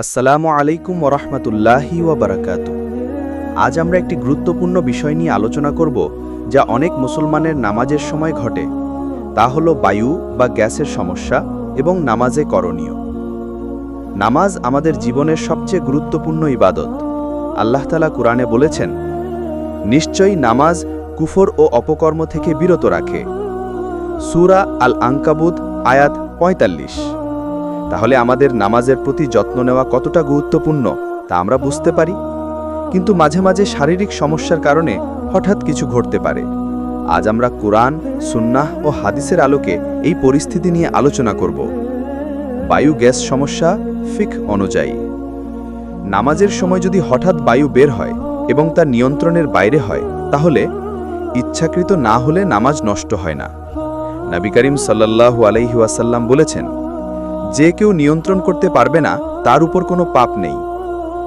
আসসালামু আলাইকুম ওরহমতুল্লাহি ওবরাকাত আজ আমরা একটি গুরুত্বপূর্ণ বিষয় নিয়ে আলোচনা করব যা অনেক মুসলমানের নামাজের সময় ঘটে। তা হল বায়ু বা গ্যাসের সমস্যা এবং নামাজে করণীয়। নামাজ আমাদের জীবনের সবচেয়ে গুরুত্বপূর্ণ ইবাদত। আল্লাহ তালা কুরআনে বলেছেন, নিশ্চয়ই নামাজ কুফর ও অপকর্ম থেকে বিরত রাখে। সুরা আল আঙ্কাবুদ আয়াত পঁয়তাল্লিশ। তাহলে আমাদের নামাজের প্রতি যত্ন নেওয়া কতটা গুরুত্বপূর্ণ, তা আমরা বুঝতে পারি। কিন্তু মাঝে মাঝে শারীরিক সমস্যার কারণে হঠাৎ কিছু ঘটতে পারে। আজ আমরা কোরআন, সুন্নাহ ও হাদিসের আলোকে এই পরিস্থিতি নিয়ে আলোচনা করব। বায়ু গ্যাস সমস্যা ফিক অনুযায়ী। নামাজের সময় যদি হঠাৎ বায়ু বের হয় এবং তা নিয়ন্ত্রণের বাইরে হয়, তাহলে ইচ্ছাকৃত না হলে নামাজ নষ্ট হয় না। নবী করিম সাল্লাল্লাহু আলাইহি ওয়াসাল্লাম বলেছেন যে কেউ নিয়ন্ত্রণ করতে পারবে না, তার উপর কোনো পাপ নেই।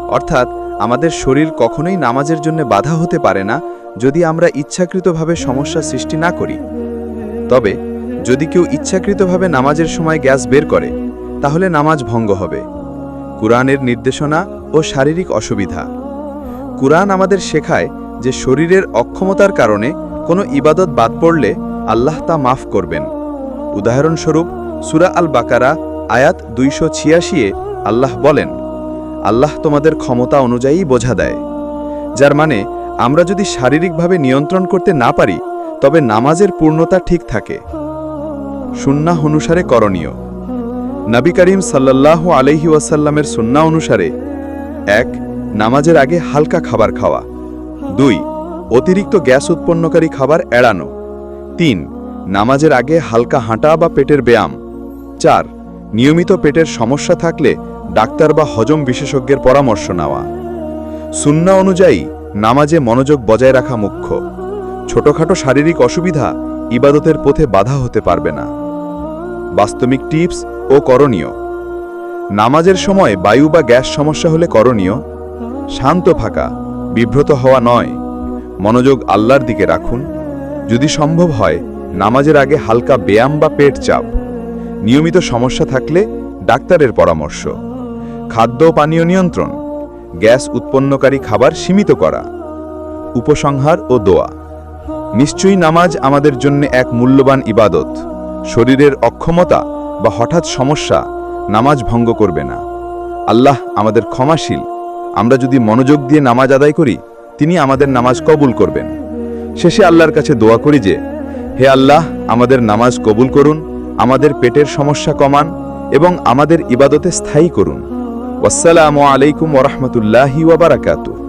অর্থাৎ, আমাদের শরীর কখনোই নামাজের জন্য বাধা হতে পারে না, যদি আমরা ইচ্ছাকৃতভাবে সমস্যা সৃষ্টি না করি। তবে, যদি কেউ ইচ্ছাকৃতভাবে নামাজের সময় গ্যাস বের করে, তাহলে নামাজ ভঙ্গ হবে। কুরআনের নির্দেশনা ও শারীরিক অসুবিধা। কুরআন আমাদের শেখায় যে শরীরের অক্ষমতার কারণে কোনো ইবাদত বাদ পড়লে আল্লাহ তা মাফ করবেন। উদাহরণস্বরূপ, সুরা আল বাকারা আয়াত দুইশো ছিয়াশিয়ে আল্লাহ বলেন, আল্লাহ তোমাদের ক্ষমতা অনুযায়ী বোঝা দেয়। যার মানে আমরা যদি শারীরিকভাবে নিয়ন্ত্রণ করতে না পারি, তবে নামাজের পূর্ণতা ঠিক থাকে। সুন্নাহ অনুসারে করণীয়। নবী করিম সাল্লাহ আলহি ওয়াসাল্লামের সুন্না অনুসারে, এক, নামাজের আগে হালকা খাবার খাওয়া। দুই, অতিরিক্ত গ্যাস উৎপন্নকারী খাবার এড়ানো। তিন, নামাজের আগে হালকা হাঁটা বা পেটের ব্যায়াম। চার নিয়মিত পেটের সমস্যা থাকলে ডাক্তার বা হজম বিশেষজ্ঞের পরামর্শ নেওয়া। সুন্না অনুযায়ী, নামাজে মনোযোগ বজায় রাখা মুখ্য। ছোটখাটো শারীরিক অসুবিধা ইবাদতের পথে বাধা হতে পারবে না। বাস্তবিক টিপস ও করণীয়। নামাজের সময় বায়ু বা গ্যাস সমস্যা হলে করণীয়, শান্ত ফাঁকা বিব্রত হওয়া নয়। মনোযোগ আল্লাহর দিকে রাখুন। যদি সম্ভব হয়, নামাজের আগে হালকা ব্যায়াম বা পেট চাপ। নিয়মিত সমস্যা থাকলে ডাক্তারের পরামর্শ। খাদ্য পানীয় নিয়ন্ত্রণ। গ্যাস উৎপন্নকারী খাবার সীমিত করা। উপসংহার ও দোয়া। নিশ্চয়ই নামাজ আমাদের জন্য এক মূল্যবান ইবাদত। শরীরের অক্ষমতা বা হঠাৎ সমস্যা নামাজ ভঙ্গ করবে না। আল্লাহ আমাদের ক্ষমাশীল। আমরা যদি মনোযোগ দিয়ে নামাজ আদায় করি, তিনি আমাদের নামাজ কবুল করবেন। শেষে আল্লাহর কাছে দোয়া করি যে, হে আল্লাহ, আমাদের নামাজ কবুল করুন আমাদের পেটের সমস্যা কমান এবং আমাদের ইবাদতে স্থায়ী করুন। আসসালামু আলাইকুম ওরহমতুল্লাহি ওয়াবারাকাতুহ